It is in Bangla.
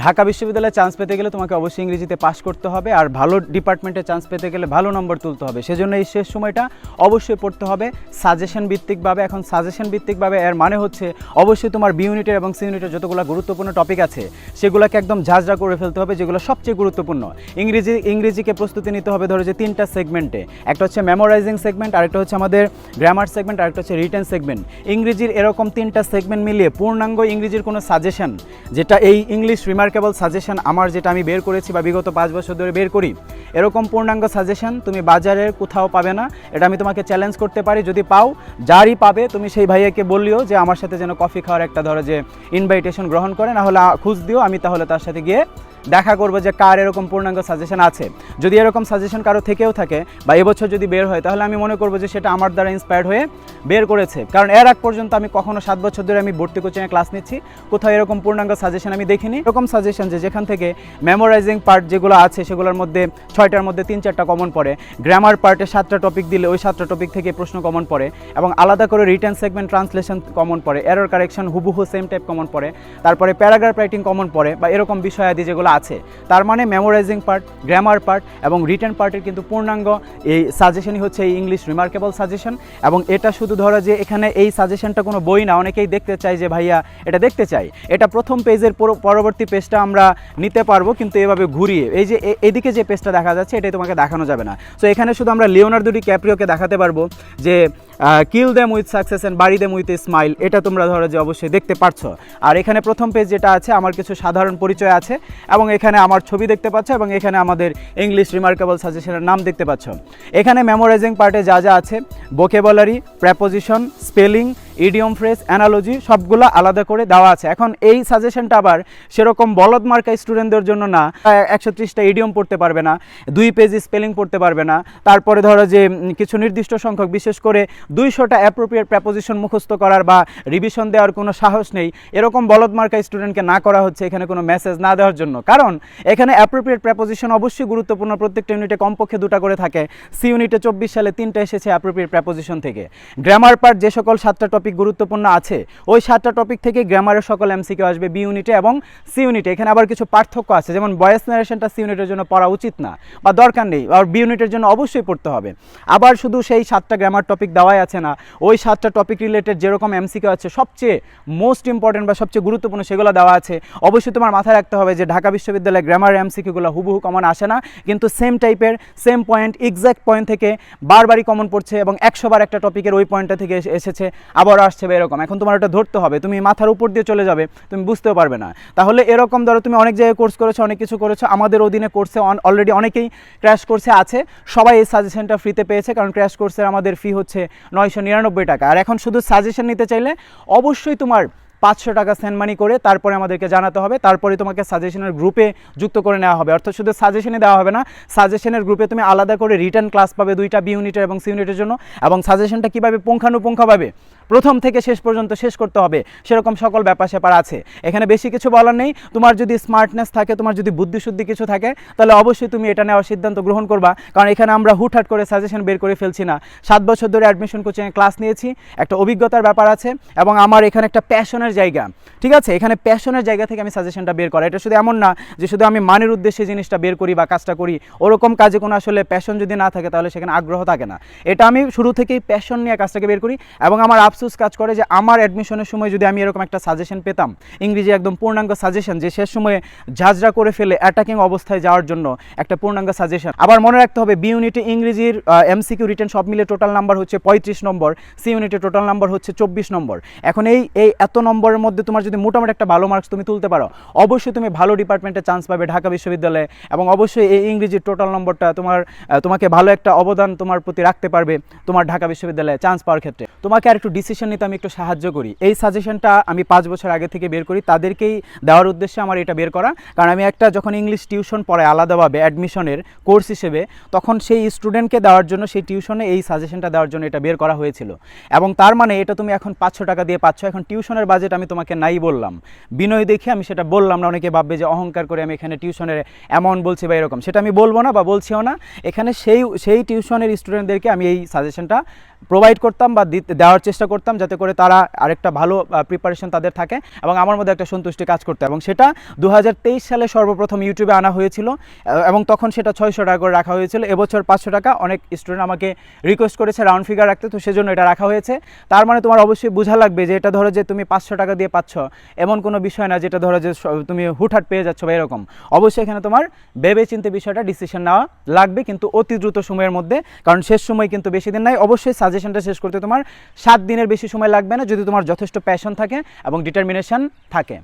ঢাকা বিশ্ববিদ্যালয়ে চান্স পেতে গেলে তোমাকে অবশ্যই ইংরেজিতে পাস করতে হবে আর ভালো ডিপার্টমেন্টে চান্স পেতে গেলে ভালো নম্বর তুলতে হবে। সেজন্য এই শেষ সময়টা অবশ্যই পড়তে হবে সাজেশন ভিত্তিকভাবে এখন সাজেশন ভিত্তিকভাবে এর মানে হচ্ছে অবশ্যই তোমার বি ইউনিটের এবং সি ইউনিটের যতগুলো গুরুত্বপূর্ণ টপিক আছে, সেগুলোকে একদম ঝাঁঝরা করে ফেলতে হবে, যেগুলো সবচেয়ে গুরুত্বপূর্ণ। ইংরেজি, ইংরেজিকে প্রস্তুতি নিতে হবে ধরো যে তিনটা সেগমেন্টে একটা হচ্ছে মেমোরাইজিং সেগমেন্ট আরেকটা হচ্ছে আমাদের গ্রামার সেগমেন্ট আরেকটা হচ্ছে রিটেন সেগমেন্ট ইংরেজির এরকম তিনটা সেগমেন্ট মিলিয়ে পূর্ণাঙ্গ ইংরেজির কোনো সাজেশন যেটা এই ইংলিশ রিমার্কেবল সাজেশন আমার যেটা আমি বের করেছি বা বিগত পাঁচ বছর ধরে বের করি, এরকম পূর্ণাঙ্গ সাজেশন তুমি বাজারে কোথাও পাবে না, এটা আমি তোমাকে চ্যালেঞ্জ করতে পারি, যদি পাও, যারই পাবে, তুমি সেই ভাইয়াকে বললিও যে আমার সাথে যেন কফি খাওয়ার একটা ধরো যে ইনভাইটেশন গ্রহণ করে, না হলে খুঁজ দিও, আমি তাহলে তার সাথে গিয়ে দেখা করব যে কার এরকম পূর্ণাঙ্গ সাজেশন আছে। যদি এরকম সাজেশন কারও থেকেও থাকে বা এবছর যদি বের হয়, তাহলে আমি মনে করব যে সেটা আমার দ্বারা ইন্সপায়ার্ড হয়ে বের করেছে। কারণ এর আগ পর্যন্ত আমি কখনো সাত বছর ধরে আমি ভর্তি কোচিংয়ে ক্লাস নিচ্ছি, কোথাও এরকম পূর্ণাঙ্গ সাজেশন আমি দেখিনি। এরকম সাজেশন যে যেখান থেকে মেমোরাইজিং পার্ট যেগুলো আছে, সেগুলোর মধ্যে ছয়টার মধ্যে তিন চারটা কমন পড়ে। গ্রামার পার্টে সাতটা টপিক দিলে ওই সাতটা টপিক থেকে প্রশ্ন কমন পড়ে এবং আলাদা করে রিটার্ন সেগমেন্ট ট্রান্সলেশন কমন পড়ে এরর কারেকশন হুবহু সেম টাইপ কমন পড়ে। তারপরে প্যারাগ্রাফ রাইটিং কমন পড়ে বা এরকম বিষয়াদি যেগুলো আছে। তার মানে মেমোরাইজিং পার্ট গ্রামার পার্ট এবং রিটার্ন পার্টের কিন্তু পূর্ণাঙ্গ এই সাজেশনই হচ্ছে এই ইংলিশ রিমার্কেবল সাজেশন এবং এটা শুধু ধরো যে এখানে এই সাজেশনটা কোনো বই না, অনেকেই দেখতে চাই যে ভাইয়া এটা দেখতে চাই এটা প্রথম পেজের পরবর্তী পেজটা আমরা নিতে পারব কিন্তু এভাবে ঘুরিয়ে। এই যে এদিকে যে পেজটা দেখা যাচ্ছে, এটাই তোমাকে দেখানো যাবে না। সো এখানে শুধু আমরা লিওনার্দো ডি ক্যাপ্রিওকে দেখাতে পারব যে kill them with success and bury them with a smile এটা তোমরা ধরো যে অবশ্যই দেখতে পাচ্ছ আর এখানে প্রথম পেজ যেটা আছে, আমার কিছু সাধারণ পরিচয় আছে, এবং এখানে আমার ছবি দেখতে পাচ্ছ, এবং এখানে আমাদের ইংলিশ রিমার্কেবল সাজেশনের নাম দেখতে পাচ্ছ। এখানে মেমোরাইজিং পার্টে যা যা আছে vocabulary preposition spelling idiom phrase analogy সবগুলো আলাদা করে দেওয়া আছে। এখন এই সাজেশনটা আবার সেরকম বলদ মার্কা স্টুডেন্টদের জন্য না। একশো ত্রিশটা ইডিয়ম পড়তে পারবে না, দুই পেজ স্পেলিং পড়তে পারবে না। তারপরে ধরো যে কিছু নির্দিষ্ট সংখ্যক, বিশেষ করে দুইশোটা অ্যাপ্রোপ্রিয়েট প্রেপোজিশন মুখস্থ করার বা রিভিশন দেওয়ার কোনো সাহস নেই। এরকম বলদ মার্কা স্টুডেন্টকে না করা হচ্ছে এখানে কোনো মেসেজ না দেওয়ার জন্য। কারণ এখানে অ্যাপ্রোপ্রিয়েট প্রেপোজিশন অবশ্যই গুরুত্বপূর্ণ, প্রত্যেকটা ইউনিটে কমপক্ষে দুটা করে থাকে। সি ইউনিটে চব্বিশ সালে তিনটা এসেছে অ্যাপ্রোপ্রিয়েট প্রেপোজিশন থেকে। গ্রামার পার্ট যে সকল সাতটা টপিক গুরুত্বপূর্ণ আছে। ওই সাতটা টপিক থেকে গ্রামারের সকল এমসিকিউ আসবে বি ইউনিটে এবং সি ইউনিটে এখানে আবার কিছু পার্থক্য আছে, যেমন বয়েস নারেশনটা সি ইউনিটের জন্য পড়া উচিত না বা দরকার নেই, আর বি ইউনিটের জন্য অবশ্যই পড়তে হবে। আবার শুধু সেই সাতটা গ্রামার টপিক দেওয়াই আছে না, ওই সাতটা টপিক রিলেটেড যেরকম এমসিকিউ আছে, সবচেয়ে মোস্ট ইম্পর্টেন্ট বা সবচেয়ে গুরুত্বপূর্ণ সেগুলো দেওয়া আছে। অবশ্যই তোমার মাথায় রাখতে হবে যে ঢাকা বিশ্ববিদ্যালয়ে গ্রামার এমসিকিউগুলো হুবহু কমন আসে না, কিন্তু সেম টাইপের সেম পয়েন্ট এক্স্যাক্ট পয়েন্ট থেকে বারবারই কমন পড়ছে এবং একশো বার একটা টপিকের ওই পয়েন্টটা থেকে এসে- এসেছে আবারও আসছে বা এরকম। এখন তোমার ওটা ধরতে হবে, তুমি মাথার উপর দিয়ে চলে যাবে, তুমি বুঝতেও পারবে না। তাহলে এরকম ধরো তুমি অনেক জায়গায় কোর্স করেছ, অনেক কিছু করেছ, আমাদের অধীনে কোর্সে অলরেডি অনেকেই ক্র্যাশ কোর্সে আছে। সবাই এই সাজেশনটা ফ্রিতে পেয়েছে, কারণ ক্র্যাশ কোর্সের আমাদের ফি হচ্ছে নয়শো নিরানব্বই টাকা। আর এখন শুধু সাজেশন নিতে চাইলে অবশ্যই তোমার পাঁচশো টাকা সেন্ড মানি করে তারপরে আমাদেরকে জানাতে হবে, তারপরে তোমাকে সাজেশনের গ্রুপে যুক্ত করে নেওয়া হবে। অর্থাৎ শুধু সাজেশনে দেওয়া হবে না সাজেশনের গ্রুপে তুমি আলাদা করে রিটার্ন ক্লাস পাবে দুইটা বি ইউনিটের এবং সি ইউনিটের জন্য। এবং সাজেশনটা কীভাবে পুঙ্খানুপুঙ্খভাবে প্রথম থেকে শেষ পর্যন্ত শেষ করতে হবে। সেরকম সকল ব্যাপার স্যাপার আছে। এখানে বেশি কিছু বলার নেই। তোমার যদি স্মার্টনেস থাকে, তোমার যদি বুদ্ধিশুদ্ধি কিছু থাকে, তাহলে অবশ্যই তুমি এটা নেওয়ার সিদ্ধান্ত গ্রহণ করবা। কারণ এখানে আমরা হুটহাট করে সাজেশন বের করে ফেলছি না। সাত বছর ধরে অ্যাডমিশন কোচিংয়ে ক্লাস নিয়েছি। একটা অভিজ্ঞতার ব্যাপার আছে এবং আমার এখানে একটা প্যাশনের জায়গা। ঠিক আছে? এখানে প্যাশনের জায়গা থেকে আমি সাজেশনটা বের করা। এটা শুধু এমন না যে শুধু আমি মানের উদ্দেশ্যে জিনিসটা বের করি বা কাজটা করি। ওরকম কাজে কোনো আসলে প্যাশন যদি না থাকে, তাহলে সেখানে আগ্রহ থাকে না। এটা আমি শুরু থেকেই প্যাশন নিয়ে কাজটাকে বের করি এবং আমার আফসোস কাজ করে যে আমার অ্যাডমিশনের সময় যদি আমি এরকম একটা সাজেশন পেতাম, ইংরেজি একদম পূর্ণাঙ্গ সাজেশন যে শেষ সময়ে ঝাঁঝরা করে ফেলে অ্যাটাকিং অবস্থায় যাওয়ার জন্য একটা পূর্ণাঙ্গ সাজেশন আবার মনে রাখতে হবে বি ইউনিটে ইংরেজির এমসিকিউ রিটেন সব মিলে টোটাল নাম্বার হচ্ছে পঁয়ত্রিশ নম্বর সি ইউনিটে টোটাল নাম্বার হচ্ছে চব্বিশ নম্বর। এখন এই এই এত নম্বরের মধ্যে তোমার যদি মোটামুটি একটা ভালো মার্কস তুমি তুলতে পারো, অবশ্যই তুমি ভালো ডিপার্টমেন্টে চান্স পাবে ঢাকা বিশ্ববিদ্যালয়ে এবং অবশ্যই এই ইংরেজির টোটাল নম্বরটা তোমার তোমাকে ভালো একটা অবদান তোমার প্রতি রাখতে পারবে তোমার ঢাকা বিশ্ববিদ্যালয়ে চান্স পাওয়ার ক্ষেত্রে। তোমাকে আর একটু ডিসিশন নিতে আমি একটু সাহায্য করি। এই সাজেশনটা আমি পাঁচ বছর আগে থেকে বের করি, তাদেরকেই দেওয়ার উদ্দেশ্যে আমার এটা বের করা। কারণ আমি একটা যখন ইংলিশ টিউশন পড়াই আলাদাভাবে অ্যাডমিশনের কোর্স হিসেবে, তখন সেই স্টুডেন্টকে দেওয়ার জন্য সেই টিউশনে এই সাজেশনটা দেওয়ার জন্য এটা বের করা হয়েছিল। এবং তার মানে এটা তুমি এখন পাঁচশো টাকা দিয়ে পাচ্ছ। এখন টিউশনের বাজেট আমি তোমাকে নাই বললাম। বিনয় দেখে আমি সেটা বললাম না, অনেকে ভাববে যে অহংকার করে আমি এখানে টিউশনের অ্যামাউন্ট বলছি বা এরকম। সেটা আমি বলব না বা বলছিও না। এখানে সেই সেই টিউশনের স্টুডেন্টদেরকে আমি এই সাজেশনটা প্রোভাইড করতাম বা দেওয়ার চেষ্টা করতাম যাতে করে তারা আরেকটা ভালো প্রিপারেশন তাদের থাকে এবং আমার মধ্যে একটা সন্তুষ্টি কাজ করতে। এবং সেটা দু হাজার তেইশ সালে সর্বপ্রথম ইউটিউবে আনা হয়েছিল এবং তখন সেটা ছয়শো টাকা করে রাখা হয়েছিল। এবছর পাঁচশো টাকা। অনেক স্টুডেন্ট আমাকে রিকোয়েস্ট করেছে রাউন্ড ফিগার রাখতে, তো সেজন্য এটা রাখা হয়েছে। তার মানে তোমার অবশ্যই বোঝা লাগবে যে এটা ধরো যে তুমি পাঁচশো টাকা দিয়ে পাচ্ছ, এমন কোনো বিষয় না যেটা ধরো যে তুমি হুটহাট পেয়ে যাচ্ছ বা এরকম। অবশ্যই এখানে তোমার ভেবে চিন্তে বিষয়টা ডিসিশন নেওয়া লাগবে, কিন্তু অতি দ্রুত সময়ের মধ্যে, কারণ শেষ সময় কিন্তু বেশি দিন নাই। অবশ্যই সাজেশনটা শেষ করতে তোমার সাত দিনের বেশি সময় লাগবে না যদি তোমার যথেষ্ট প্যাশন থাকে এবং ডিটারমিনেশান থাকে।